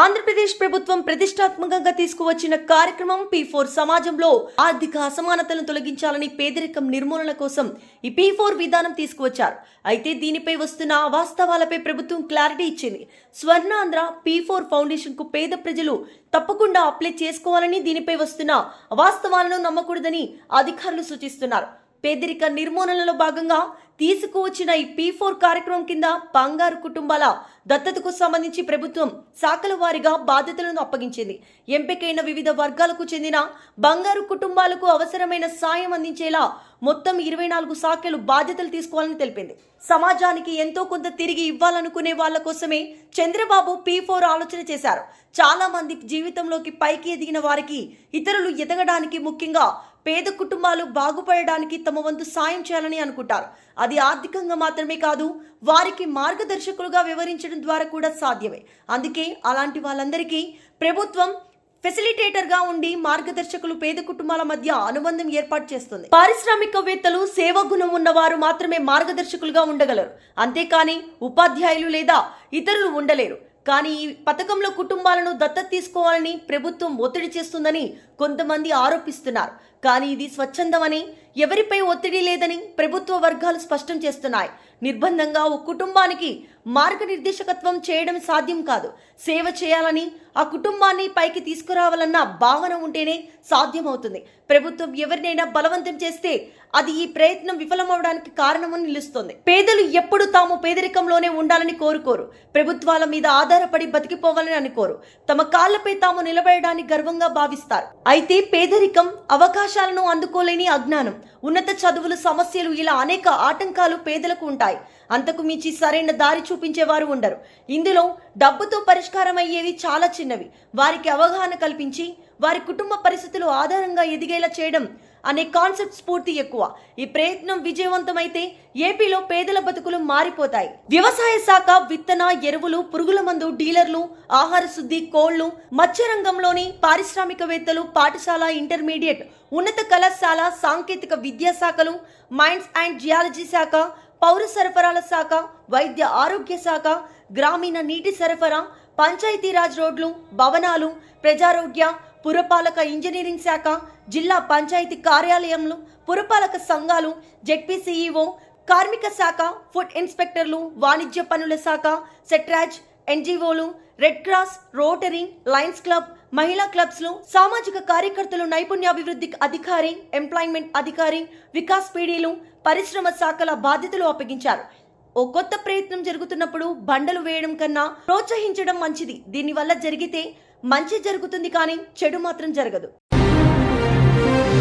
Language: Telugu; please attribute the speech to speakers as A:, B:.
A: ఆంధ్రప్రదేశ్ ప్రభుత్వం ప్రతిష్టాత్మకంగా తీసుకువచ్చిన కార్యక్రమం పీ ఫోర్ సమాజంలో ఆర్థిక అసమానతలను తొలగించాలని పేదరికం నిర్మూలన కోసం ఈ పీ ఫోర్ విధానం తీసుకువచ్చారు. అయితే దీనిపై వస్తున్న అవాస్తవాలపై ప్రభుత్వం క్లారిటీ ఇచ్చింది. స్వర్ణాంధ్ర పీ ఫోర్ ఫౌండేషన్కు పేద ప్రజలు తప్పకుండా అప్లై చేసుకోవాలని దీనిపై వస్తున్న అవాస్తవాలను నమ్మకూడదని అధికారులు సూచిస్తున్నారు. పేదరిక నిర్మూలనలో భాగంగా తీసుకువచ్చిన ఈ పీ ఫోర్ కార్యక్రమం కింద బంగారు కుటుంబాల దత్తతకు సంబంధించి ప్రభుత్వం శాఖల వారీగా బాధ్యతలను అప్పగించింది. ఎంపికైన వివిధ వర్గాలకు చెందిన బంగారు కుటుంబాలకు అవసరమైన సాయం అందించేలా మొత్తం ఇరవై నాలుగు శాఖలు బాధ్యతలు తీసుకోవాలని తెలిపింది. సమాజానికి ఎంతో కొంత తిరిగి ఇవ్వాలనుకునే వాళ్ళ కోసమే చంద్రబాబు పీ ఫోర్ ఆలోచన చేశారు. చాలా మంది జీవితంలోకి పైకి ఎదిగిన వారికి ఇతరులు ఎదగడానికి ముఖ్యంగా పేద కుటుంబాలు బాగుపడడానికి తమ వంతు సాయం చేయాలని అనుకుంటారు. అది ఆర్థికంగా మాత్రమే కాదు వారికి మార్గదర్శకులుగా వివరించడం ద్వారా కూడా సాధ్యమే. అందుకే అలాంటి వాళ్ళందరికీ ప్రభుత్వం ఫెసిలిటేటర్గా ఉండి మార్గదర్శకులు పేద కుటుంబాల మధ్య అనుబంధం ఏర్పాటు చేస్తుంది. పారిశ్రామికవేత్తలు సేవ గుణం ఉన్నవారు మాత్రమే మార్గదర్శకులుగా ఉండగలరు. అంతేకాని ఉపాధ్యాయులు లేదా ఇతరులు ఉండలేరు. కానీ ఈ పథకంలో కుటుంబాలను దత్తత తీసుకోవాలని ప్రభుత్వం ఒత్తిడి చేస్తుందని కొంతమంది ఆరోపిస్తున్నారు. కానీ ఇది స్వచ్ఛందమని ఎవరిపై ఒత్తిడి లేదని ప్రభుత్వ వర్గాలు స్పష్టం చేస్తున్నాయి. నిర్బంధంగా ఓ కుటుంబానికి మార్గనిర్దేశకత్వం చేయడం సాధ్యం కాదు. సేవ చేయాలని ఆ కుటుంబాన్ని పైకి తీసుకురావాలన్న భావన ఉంటేనే సాధ్యమవుతుంది. ప్రభుత్వం ఎవరినైనా బలవంతం చేస్తే అది ఈ ప్రయత్నం విఫలమవడానికి కారణమని నిలుస్తోంది. పేదలు ఎప్పుడు తాము పేదరికంలోనే ఉండాలని కోరుకోరు. ప్రభుత్వాల మీద ఆధారపడి బతికిపోవాలని అనుకోరు తమ కాళ్ళపై తాము నిలబడడానికి గర్వంగా భావిస్తారు. అయితే పేదరికం అవకాశాలను అందుకోలేని అజ్ఞానం. ఉన్నత చదువులు సమస్యలు ఇలా అనేక ఆటంకాలు పేదలకు ఉంటాయి. ఉంటాయి. అంతకు మించి సరైన దారి చూపించేవారు ఉండరు. ఇందులో డబ్బుతో పరిష్కారం అయ్యేవి చాలా చిన్నవి. వారికి అవగాహన కల్పించి వారి కుటుంబ పరిస్థితులు ఆధారంగా ఎదిగేలా చేయడం అనే కాన్సెప్ట్ స్ఫూర్తి ఎక్కువ. ఈ ప్రయత్నం విజయవంతమైతే ఏపీలో పేదల బతుకులు మారిపోతాయి. వ్యవసాయ శాఖ విత్తన ఎరువులు పురుగుల మందు డీలర్లు ఆహార శుద్ధి కోళ్ళు మత్స్య రంగంలోని పారిశ్రామికవేత్తలు పాఠశాల ఇంటర్మీడియట్ ఉన్నత కళాశాల సాంకేతిక విద్యా శాఖలు మైన్స్ అండ్ జియాలజీ శాఖ పౌర సరఫరాల శాఖ వైద్య ఆరోగ్య శాఖ గ్రామీణ నీటి సరఫరా పంచాయతీరాజ్ రోడ్లు భవనాలు ప్రజారోగ్య పురపాలక ఇంజనీరింగ్ శాఖ జిల్లా పంచాయతీ కార్యాలయంలో పురపాలక సంఘాలు జెడ్పీసీఈఓ కార్మిక శాఖ ఫుడ్ ఇన్స్పెక్టర్లు వాణిజ్య పనుల శాఖ సెట్రాజ్ ఎన్జిఓలు Red Cross Rotary Lions club మహిళా క్లబ్స్లో సామాజిక కార్యకర్తలు నైపుణ్యాభివృద్ధి అధికారి ఎంప్లాయ్మెంట్ అధికారి వికాస్ పీడీలు పరిశ్రమ శాఖల బాధ్యతలు అప్పగించారు. ఓ కొత్త ప్రయత్నం జరుగుతున్నప్పుడు బండలు వేయడం కన్నా ప్రోత్సహించడం మంచిది. దీనివల్ల జరిగితే మంచి జరుగుతుంది కానీ చెడు మాత్రం జరగదు. Thank you.